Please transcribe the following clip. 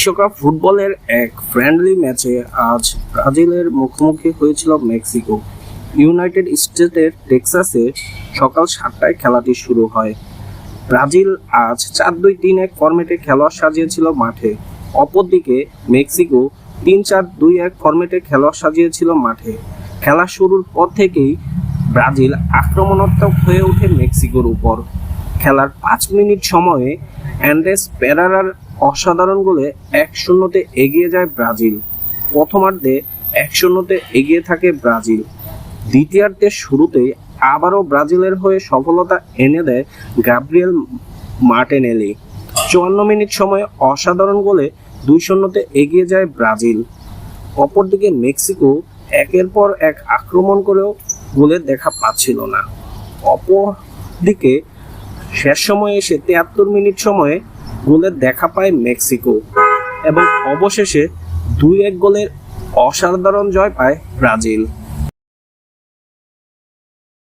বিশ্বকাপ ফুটবলের এক ফ্রেন্ডলি ম্যাচে আজ ব্রাজিলের মুখোমুখি হয়েছিল মেক্সিকো। ইউনাইটেড স্টেটের টেক্সাসে সকাল সাতটায় খেলাটি শুরু হয়। ব্রাজিল আজ চার দুই তিন এক ফর্মেটে খেলোয়াড় সাজিয়েছিল মাঠে। অপরদিকে মেক্সিকো তিন চার দুই এক ফরম্যাটে খেলোয়াড় সাজিয়েছিল মাঠে। খেলা শুরুর পর থেকেই ব্রাজিল আক্রমণাত্মক হয়ে ওঠে মেক্সিকোর উপর। খেলার পাঁচ মিনিট সময়ে অ্যান্ড্রেস পেরারার অসাধারণ গোলে এক শূন্যতে এগিয়ে যায় ব্রাজিল। প্রথমার্ধে এক শূন্যতে এগিয়ে থাকে ব্রাজিল। দ্বিতীয়ার্ধের শুরুতেই আবারও ব্রাজিলের হয়ে সফলতা এনে দেয় গাব্রিয়েল মার্টেনেলি। চুয়ান্ন মিনিট সময়ে অসাধারণ গোলে দুই শূন্যতে এগিয়ে যায় ব্রাজিল। অপরদিকে মেক্সিকো একের পর এক আক্রমণ করেও গোলের দেখা পাচ্ছিল না। অপরদিকে শেষ সময়ে এসে তিয়াত্তর মিনিট সময়ে গোলের দেখা পায় মেক্সিকো এবং অবশেষে দুই এক গোলের অসাধারণ জয় পায় ব্রাজিল।